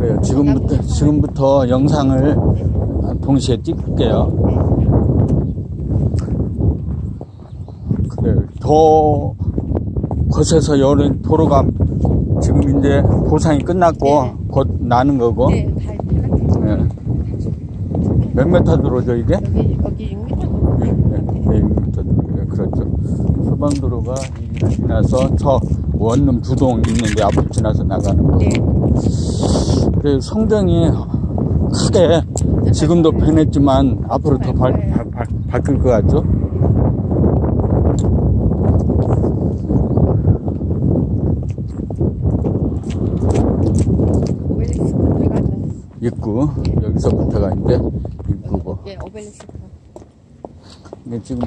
그래요. 지금부터 지금부터 영상을 동시에 찍을게요. 그래요. 더 곳에서 여는 도로가 지금 이제 보상이 끝났고 네. 곧 나는 거고 네, 다 예. 몇 메타 들어오죠 이게? 여기 여기 6m 예, 예, 6m 들어오죠. 그렇죠. 소방 도로가 이 지나서 저 원룸 두동 있는데 앞을 지나서 나가는 거. 네. 그래 성정이 크게 지금도 변했지만 앞으로 더 발, 발, 발, 바뀔 것 같죠? 입구 여기서부터가 이제 입구고 예, 오벨리스크. 근데 지금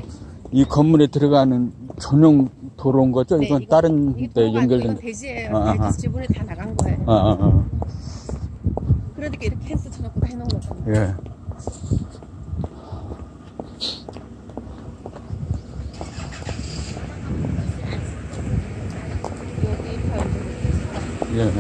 이 건물에 들어가는 전용 도로인 거죠? 네, 이건 다른 이게 데 연결된 아하. 대지 지분에 다 나간 거예요. 아, 아, 아. 그러니까 이렇게 펜스 쳐놓고 다 해놓은 거잖아요. 예. 여기 다 예.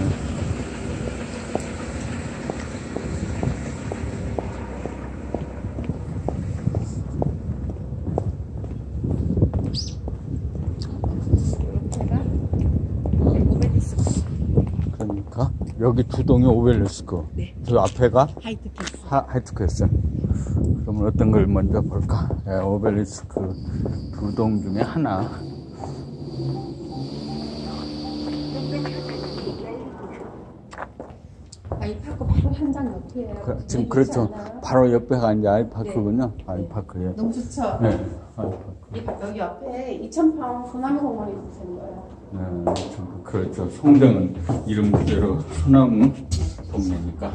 이렇게가 오벨리스크. 그러니까 여기 두 동이 오벨리스크. 네. 저 앞에가 하이트 펜스. 하, 하이트크스. 그러면 어떤 걸 먼저 볼까? 예, 오벨리스크 두 동 중에 하나. 아이파크 바로 현장 옆이에요. 그, 지금 그렇죠. 바로 옆에가 이제 아이파크군요. 아이파크, 예. 너무 좋죠. 네. 아이파크. 이 바- 여기 옆에 2,000평 소나무 공원이 있는 거예요. 네, 참, 그렇죠. 송정은 이름 그대로 소나무 동네니까.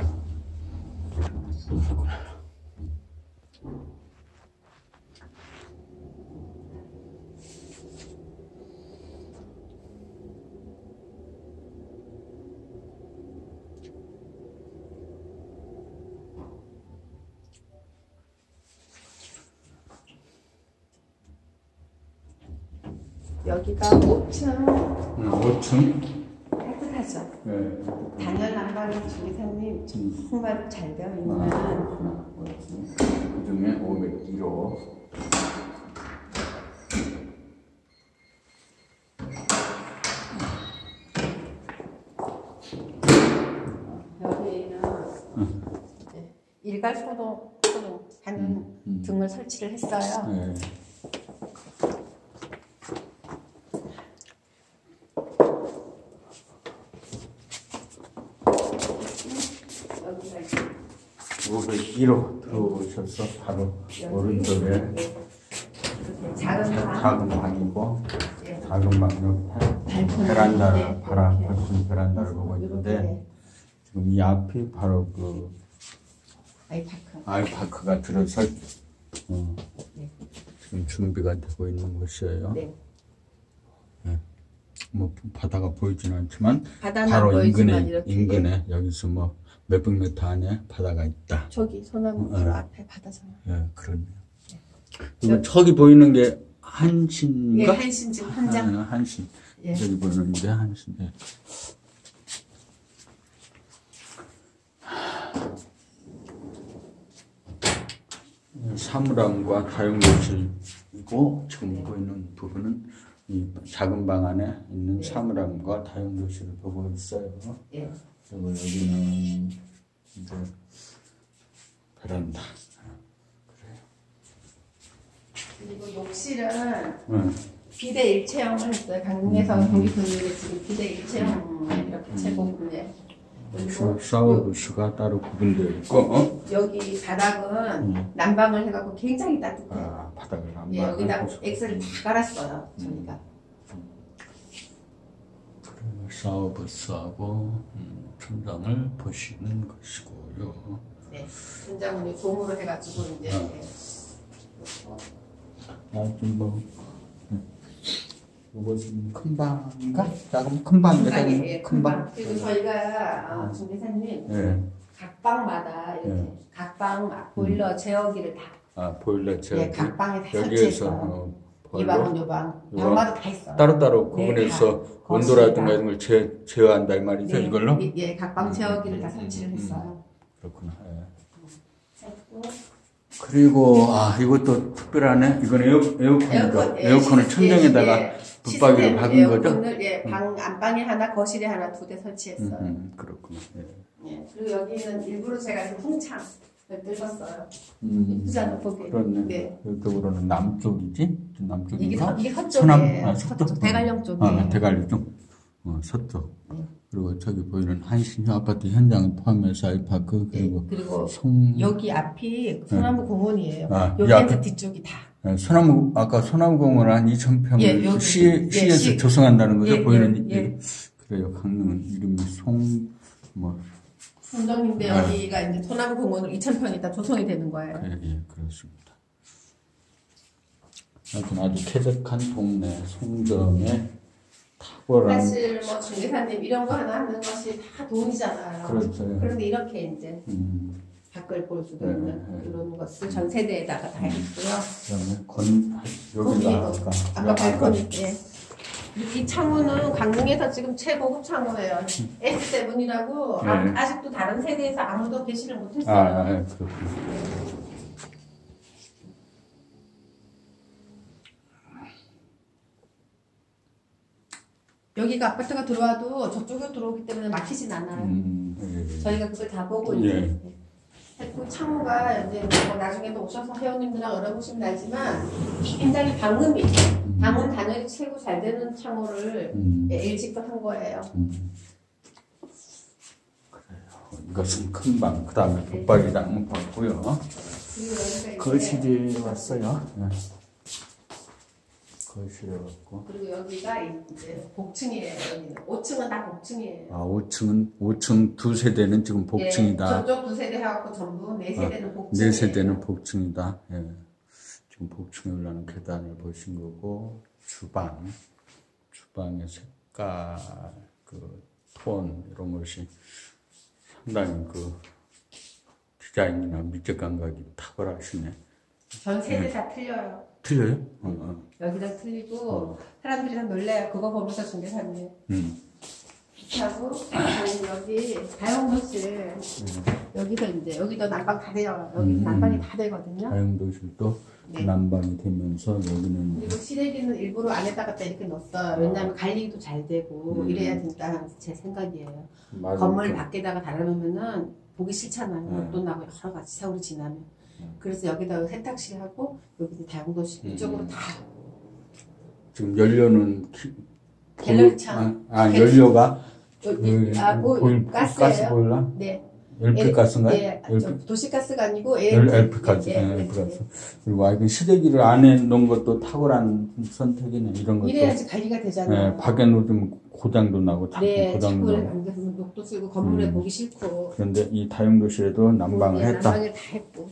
여기가 5층 음, 5층. 깨끗하죠. 네. 단열 난방이 주기사님 정말 잘 되어 있는 그 중에 501호. 여기에는 이제 일괄 소독, 소독 하는 등을 설치를 했어요. 네. 이제 501호 들어오셔서 바로 오른쪽에 작은 방, 작은 방이고 예, 작은 방 옆에 발코니 베란다를 이렇게 밝은 베란다를 보고 있는데 지금 이 앞이 바로 그 아이파크. 아이파크가 들어설 어, 네. 지금 준비가 되고 있는 곳이에요. 네. 뭐 바다가 보이지는 않지만 바로 인근에 인근에 여기서 뭐 몇 백 미터 안에 바다가 있다. 저기 소나무 네. 바로 앞에 바다잖아요. 예, 그러네요. 그리고 저 기 보이는 게 한신인가? 예, 한신 지금 현장. 아, 한신. 예. 여기 보이는 게 한신. 예. 사물함과 다용도실이고 지금 보이는 부분은 이 작은 방 안에 있는 사물함과 다용도실을 보고 있어요. 예. 그리고 여기는 이제 베란다. 그리고 욕실은 응. 비대 일체형을 했어요. 강릉에서 공기 분리를 지금 비대 일체형 이렇게 제공을 그리고 샤워 부스가 따로 구분되어 있고, 어? 여기 바닥은 음. 난방을 해갖고 굉장히 따뜻해요. 아, 바닥을 안 예, 여기다 엑셀을 다 깔았어요. 저희가. 샤워 부스하고 음, 천장을 보시는 것이고요. 네. 천장을 고무로 해가지고 이제 어. 이렇게 아주 뭐, 음. 이거 지금 큰 방인가? 작은 큰? 큰 방이에요. 큰 방. 그리고 저희가 어, 중대사님 예. 각 방마다 이렇게 네. 각 방 보일러 제어기를 다 아, 보일러 제어. 예, 각 방에 다 여기에서. 어, 이 방은 요 방. 요 방마다 다 있어요. 따로따로 네, 구분해서 다. 온도라든가 이런 걸 제, 제어한다 이 말이죠 네, 이걸로? 예, 예, 각방 제어기를 다 음, 설치를 음, 음. 했어요. 그렇구나 예. 그리고 아 이것도 특별하네 이건 에어, 에어컨이죠 예, 에어컨을 시- 천정에다가 예, 예. 붙박이로 박은 거죠? 에어컨을 예, 방 안방에 하나, 거실에 하나 두 대 설치했어요. 음, 음, 그렇구나 예. 예, 그리고 여기는 일부러 제가 이 풍창 을 뜯었어요. 음, 이쁘잖아 보기. 그렇네 네. 이쪽으로는 남쪽이지? 남쪽인가? 서, 이게 서쪽이에요. 아, 서쪽, 서쪽? 대관령 쪽이에요. 아, 대관리 쪽? 어, 서쪽. 네. 그리고 저기 보이는 한신휴 아파트 현장을 포함해서 아이파크, 예, 그리고 그리고 송, 여기 앞이 소나무 공원이에요. 아, 여기 앞에- 뒤쪽이 다. 예, 소나무, 아까 소나무 공원 한 2,000평을 예, 여기, 시, 예, 시에서 시. 조성한다는 거죠? 예, 보이는, 예, 예. 이- 그래요. 강릉은 이름이 송, 뭐, 선정인데 아. 여기가 이제 소나무 공원으로 2,000평 있다 조성이 되는 거예요. 예, 예, 그렇습니다. 하여튼 아주 쾌적한 동네, 송정의 탁월한, 사실 뭐 중개사님 이런 거 하나 하는 것이 다 돈이잖아요. 그렇죠. 예. 그런데 이렇게 이제 음, 밖을 볼 수도 네, 있는 네. 이런 것을 전 세대에다가 다 했고요. 그다음에 건, 여기가 거기에도 아까, 아까 발코니 때. 이 창호는 강릉에서 지금 최고급 창호예요. S7이라고 네. 아 직도 다른 세대에서 아무도 개시를 못했어요. 아, 아, 예, 그렇군요. 여기가 아파트가 들어와도 저쪽으로 들어오기 때문에 막히진 않아요. 음, 예, 예. 저희가 그걸 다 보고 예. 이제 했고 창호가 이제 뭐 나중에도 오셔서 회원님들랑 알아보시면 알지만 굉장히 방음이 방음 단열이 최고 잘 되는 창호를 음, 일찍도 한 거예요. 음. 그래요. 이것은 큰 방, 그 다음에 붙박이장 봤고요. 거실이 왔어요. 예. 거실에 왔고. 그리고 여기가 이제 복층이에요. 여기는 5층은 다 복층이에요. 아, 5층은, 5층 두 세대는 지금 복층이다. 예, 저쪽 두 세대 해갖고 전부 네 세대는 복층. 네 세대는 복층이다. 예. 지금 복층에 올라가는 계단을 보신 거고, 주방, 주방의 색깔, 그, 톤, 이런 것이 상당히 그, 디자인이나 미적 감각이 탁월하시네. 전 세대 다 틀려요. 틀려요? 어, 어. 여기랑 틀리고 사람들이 다 놀래요. 그거 보면서 중개사님. 음. 하고 여기 다용도실 여기서 이제 여기도 난방 다 돼요. 여기 음. 난방이 다 되거든요. 다용도실도 네. 난방이 되면서 여기는 그리고 시래기는 일부러 안에다가 다 이렇게 넣었어요. 왜냐하면 관리도 잘 되고 음. 이래야 된다 제 생각이에요. 맞아요. 건물 밖에다가 달아놓으면은 보기 싫잖아요. 네. 옷도 나고 여러 가지 세월이 지나면. 네. 그래서 여기다가 세탁실 하고 여기 이제 다용도실 음. 이쪽으로 다 지금 연료는 키- 갤러리창. 아, 아, 갤- 연료가 그 아, 뭐, 가스예요. 가스 보일러? 네. LP 가스인가요? 예, LP 저 도시가스가 아니고 엘- LP 가스, 예, 예, 예, LP 가스. 그리고 아, 그 시래기를 안에 놓은 것도 탁월한 선택이네. 이런 것도. 이래야지 관리가 되잖아요. 예, 밖에 놓으면 고장도 나고 자꾸 네, 고장도 나고. 안겨서 녹도 쓰고 건물에 음. 보기 싫고 그런데 이 다용도실에도 난방을 예, 했다. 난방을 다 했고.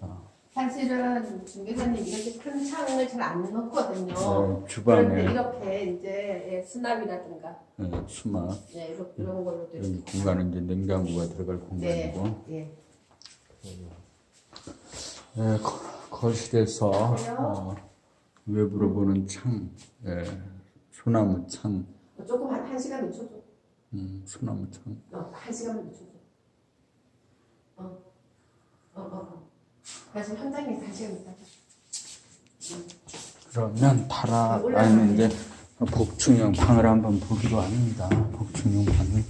아. 사실은 중개사님 이렇게 큰 창을 잘 안 넣거든요. 예, 그런데 주방에 이렇게 이제 예, 수납이라든가 예, 수막 예, 이런, 이런 걸로 이렇게 공간은 이제 냉장고가 들어갈 네, 공간이고 예. 예, 거, 거실에서? 어, 외부로 보는 창, 예, 소나무 창, 조금 한, 한 시간 늦춰줘. 음, 소나무 창. 어, 한 시간만 늦춰줘. 어, 어, 어. 어. 현장에서 한 시간 있다가. 그러면 달아 올라가네. 아니면 이제 복층형 방을 한번 보기로 합니다. 복층형 방을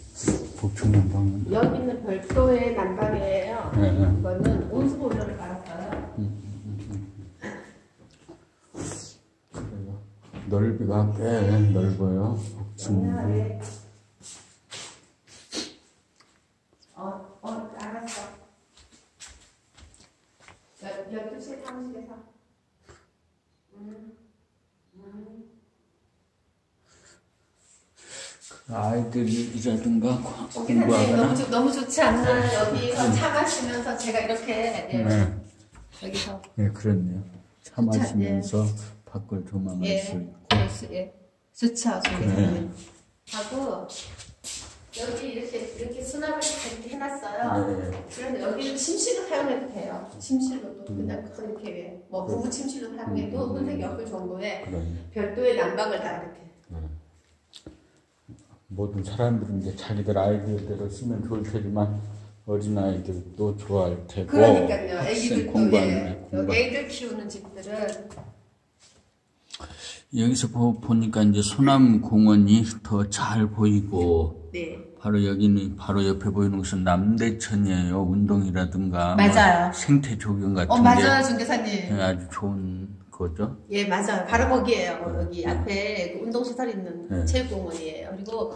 복층형 방은 여기는 별도의 난방이에요. 예, 예. 이거는 온수 보일러를 깔았어요. 넓이가 꽤 넓어요. 네. 어, 어, 알았어. 열- 열두 시 사무실에서. 아이들이라든가 선생님 공부하거나 너무, 좋- 너무 좋지 않나요? 여기서 차 마시면서 제가 이렇게 예, 네, 여기서 네 그렇네요. 차 마시면서 밖을 조망할 예, 수 있고. 그래서, 예, 좋죠, 네. 선생님. 하고 여기 이렇게 이렇게 수납을 다 이렇게 해놨어요. 네. 그래서 여기는 침실로 사용해도 돼요. 침실로도 음. 그냥 그렇게 뭐 부부 침실로 사용해도 음. 손색이 없을 정도의 그러네. 별도의 난방을 다 이렇게. 모든 사람들은 이제 자기들 아이디어대로 쓰면 좋을 테지만 어린 아이들도 좋아할 테고 그러니까요. 학생 애기들도 공부하는 예. 애 공부 애들 키우는 집들은 여기서 보, 보니까 이제 소남 공원이 더 잘 보이고 네. 바로 여기는 바로 옆에 보이는 것은 남대천이에요. 운동이라든가 맞아요. 뭐 생태 조경 같은 어 게 맞아요 중개사님. 아주 좋은 거죠. 예 맞아요. 바로 거기에요. 여기 앞에 그 운동시설 있는 네. 체육공원이에요. 그리고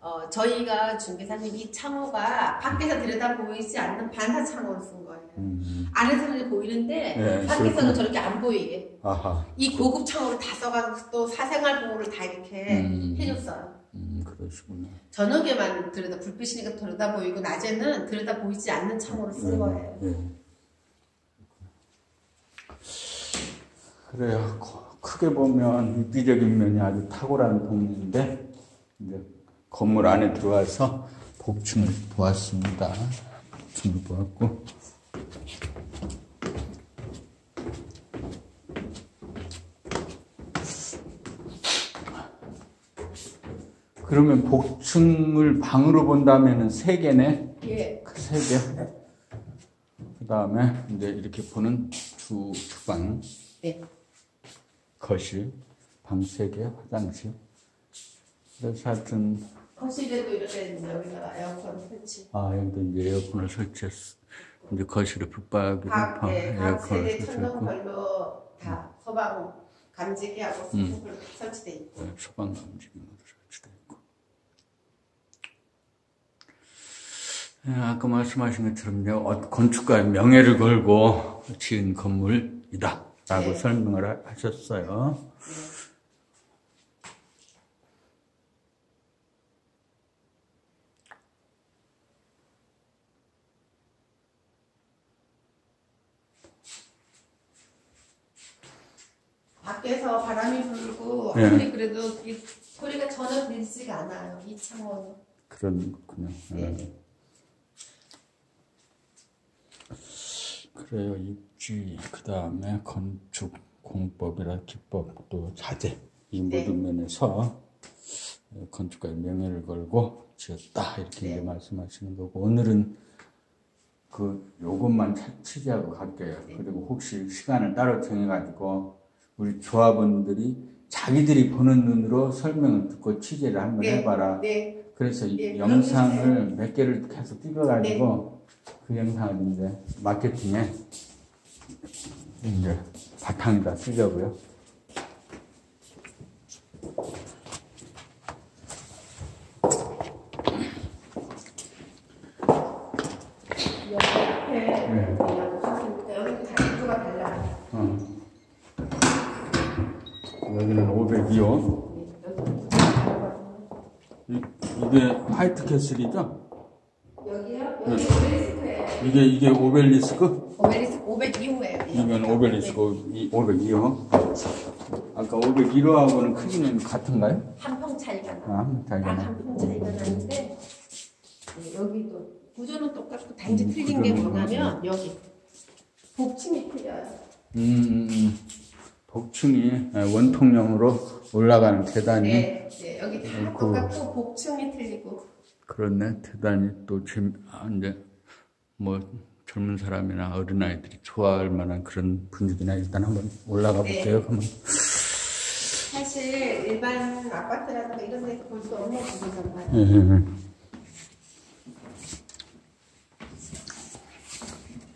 어, 저희가 중개사님 이 창호가 밖에서 들여다 보이지 않는 반사 창호를 쓴 거예요. 음. 안에서는 보이는데 네, 밖에서는 그렇구나. 저렇게 안 보이게 아하. 이 고급 창호를 다 써가지고 또 사생활 보호를 다 이렇게 음. 해줬어요. 음, 그러시구나. 저녁에만 들여다 불빛이니까 들여다 보이고 낮에는 들여다 보이지 않는 창호를 쓴 네, 거예요. 그래요. 거- 크게 보면 입지적인 면이 아주 탁월한 동네인데 이제 건물 안에 들어와서 복층을 보았습니다. 복층을 보았고 그러면 복층을 방으로 본다면은 세 개네. 예. 그세 개. 그 다음에 이제 이렇게 보는 주, 주방, 네. 거실, 방 세 개, 화장실. 그래서 하여튼, 거실에도 이렇게 여기다가 에어컨 설치. 아, 여기도 이제 에어컨을 설치했어. 이제 거실에 붙박이로 각, 방 네, 각 에어컨을 설치했고, 천정별로 다 소방 감지기하고 음. 설치돼 있고. 네, 소방 감지기도 설치되어 있고. 예, 아까 말씀하신 것처럼 이제 어- 건축가의 명예를 걸고 지은 건물이다. 라고 네. 설명을 하- 하셨어요. 밖에서 바람이 불고 네. 아무리 그래도 이 소리가 전혀 들리지가 않아요. 이 창호는. 그런 거군요. 네. 예. 그래요. 입지, 그 다음에 건축 공법이라 기법, 또 자재, 이 네. 모든 면에서 건축가의 명예를 걸고 지었다. 이렇게 네. 말씀하시는 거고, 오늘은 그 요것만 차- 취재하고 갈게요. 네. 그리고 혹시 시간을 따로 정해가지고 우리 조합원들이 자기들이 보는 눈으로 설명을 듣고 취재를 한번 네. 해봐라. 네. 그래서 이 예, 영상을 몇 개를 계속 찍어가지고 네. 그 영상을 이제 마케팅에 이제 바탕에다 쓰려고요. 여기 앞에 네. 보셨으니까 여기는 다 입구가 달라요. 어. 여기는 502호. 네, 여기 입구가 달라요. 이, 이게 화이트 캐슬이죠? 여기요? 네. 여기 오벨리스크예요. 이게 이게 오벨리스크? 오벨리스크 502호예요. 이건 오벨리스크 502호. 아까 501호하고는 크기는 같은가요? 한평 차이가 나. 아, 한번 딱 달려나. 한평 차이가 나는데 네, 여기도 구조는 똑같고 단지 음, 틀린 게 구조는 뭐냐면 여기 복층이 틀려요. 음, 음, 음. 복층이 원통형으로 올라가는 계단이 네, 네 여기 다 음, 그- 똑같고 복층이 틀리고 그렇네. 대단히 또 재미, 아, 이제 뭐 젊은 사람이나 어린 아이들이 좋아할 만한 그런 분위기나 일단 한번 올라가 네. 볼게요. 한번. 사실 일반 아파트라든가 이런 데서 볼 수 없는 구조잖아요. 예, 예, 예.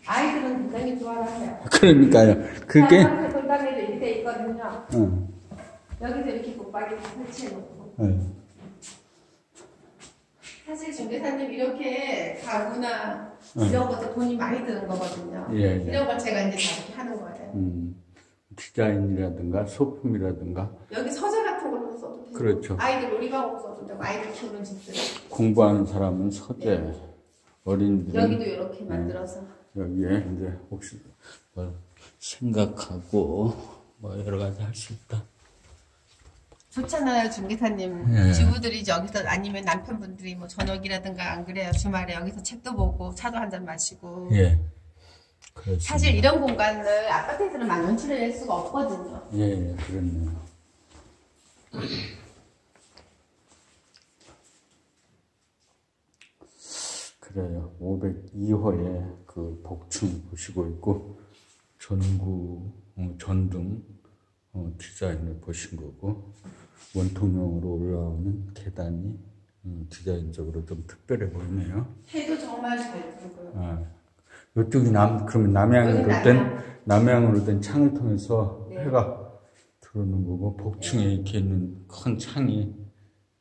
아이들은 굉장히 좋아해요. 그러니까요. 그게 돌담에도 이렇게 돼 있거든요. 어, 여기서 이렇게 붙박이를 설치해놓고 예. 사실 중개사님 이렇게 가구나 이런 것도 돈이 많이 드는 거거든요. 예, 예. 이런 걸 제가 이제 다 이렇게 하는 거예요. 음, 디자인이라든가 소품이라든가 여기 서재 같은 걸로 써도 되고 그렇죠. 아이들 놀이방으로 써도 되고 아이들 키우는 집들 공부하는 사람은 서재, 어린이들은 여기도 이렇게 만들어서 여기에 이제 혹시 뭘 생각하고 뭐 여러 가지 할 수 있다. 좋잖아요, 중개사님. 예. 주부들이 여기서 아니면 남편분들이 뭐 저녁이라든가 안 그래요. 주말에 여기서 책도 보고 차도 한 잔 마시고. 예. 그렇습니다. 사실 이런 공간을 아파트에서는 만원치를 낼 수가 없거든요. 예, 예, 그렇네요. 그래요. 502호에 그 복층 보시고 있고, 전구, 어, 전등, 어, 디자인을 보신 거고, 원통형으로 올라오는 계단이 음, 디자인적으로 좀 특별해 보이네요. 해도 정말 잘 들고요. 아, 이쪽이 남, 그러면 남향으로 된, 남향. 남향으로 된 창을 통해서 네. 해가 들어오는 거고, 복층에 이렇게 있는 큰 창이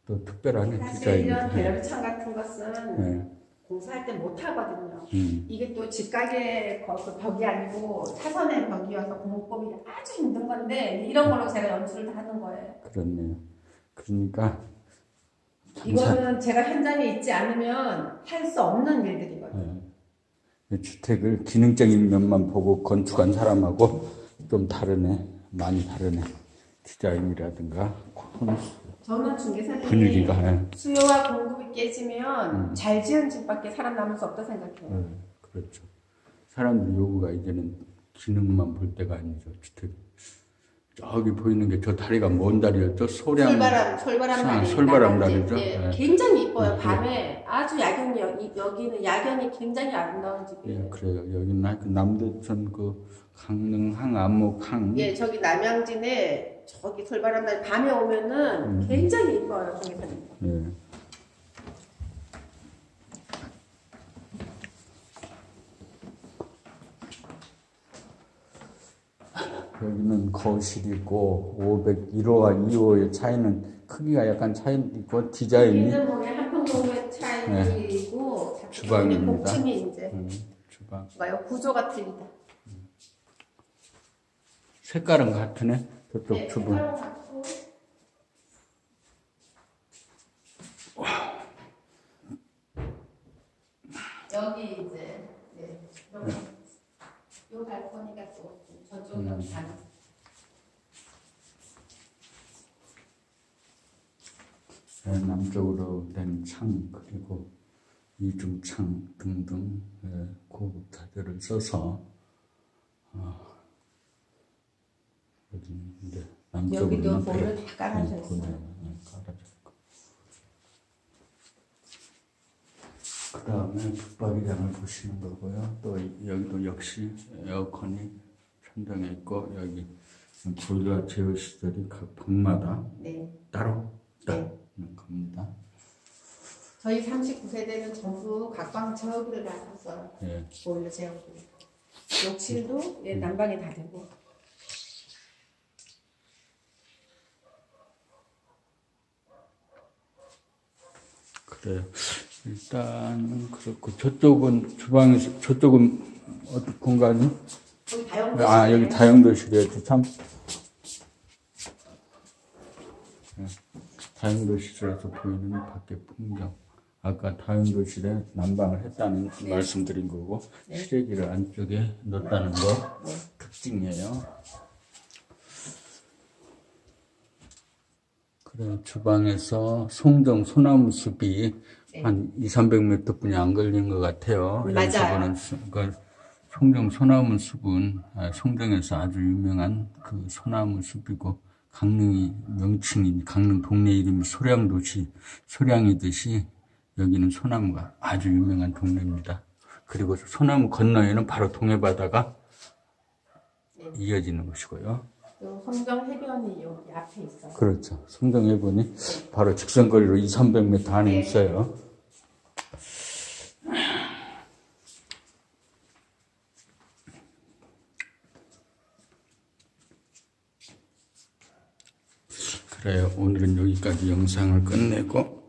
또 특별하네, 사실 이런 디자인이. 갤러리 창 같은 것은 네. 공사할 때 못 하거든요. 음, 이게 또 집가게 벽이 아니고 사선의 벽이어서 공법이 아주 힘든 건데 이런 걸로 제가 연출을 다 하는 거예요. 그렇네요. 그러니까, 이거는 제가 현장에 있지 않으면 할 수 없는 일들이거든요. 이 주택을 기능적인 면만 보고 건축한 사람하고 좀 다르네. 많이 다르네. 디자인이라든가, 콘- 저는 중개사님이 분위기가. 예. 수요와 공급이 깨지면 음. 잘 지은 집밖에 살아남을 수 없다 생각해요. 네, 그렇죠. 사람들 요구가 이제는 기능만 볼 때가 아니죠. 주택. 저기 보이는 게 저 다리가 뭔 다리였죠? 소량. 솔바람, 솔바람 아, 다리. 솔바람 나간지. 다리죠? 예, 네. 굉장히 이뻐요. 네. 밤에 아주 야경이 여기, 여기는 야경이 굉장히 아름다운 예, 집이에요. 그래요. 여기는 남대천 그 강릉 항, 안목 항. 예, 저기 남양진에 저기 솔바람 다리 밤에 오면은 음. 굉장히 이뻐요. 예. 여기는 거실이고 501호와 2호의 차이는 크기가 약간 차이 있고 디자인이 한풍동의 차이고 네. 주방입니다. 복층이 이제 음, 주방 뭐요 구조가 틀리다. 색깔은 같으네 저쪽 네, 같고. 여기 이제 네, 요, 요 발코니가 또 저쪽이 음. 방. 예, 남쪽으로 된 창 그리고 이중창 등등 예, 고급 자재를 써서 어, 여기 이제 남쪽으로 여기도 볼을 다 깔아져 있어요. 깔아져 있고 그 다음에 붙박이장을 보시는 거고요. 또 이- 여기도 역시 에어컨이 천장에 있고 여기 보일러 제어 시설이 각 방마다 네. 따로 네. 있는 겁니다. 저희 39세대는 전부 각방 다 샀어요. 예. 보일러 제어기. 욕실도 예, 난방이 다 되고. 그래요. 일단은 그렇고 저쪽은 주방에서 저쪽은 어떤 공간이? 여기 아 여기 다용도실이었지 참. 예, 다용도실에서 보이는 밖에 풍경. 아까 다용도실에 난방을 했다는 네. 말씀드린 거고 네. 시래기를 안쪽에 넣었다는 거 네. 특징이에요. 그래 주방에서 송정 소나무 숲이 네. 한 2, 300m 뿐이 안 걸린 것 같아요. 맞아요. 그 송정 소나무 숲은 아, 송정에서 아주 유명한 그 소나무 숲이고 강릉이 명칭인 강릉 동네 이름이 소량도시 소량이듯이 여기는 소나무가 아주 유명한 동네입니다. 그리고 소나무 건너에는 바로 동해바다가 네. 이어지는 것이고요. 또 성정 해변이 여기 앞에 있어요. 그렇죠. 송정해변이 바로 직선 거리로 2, 300m 안에 네. 있어요. 그래요. 오늘은 여기까지 영상을 끝내고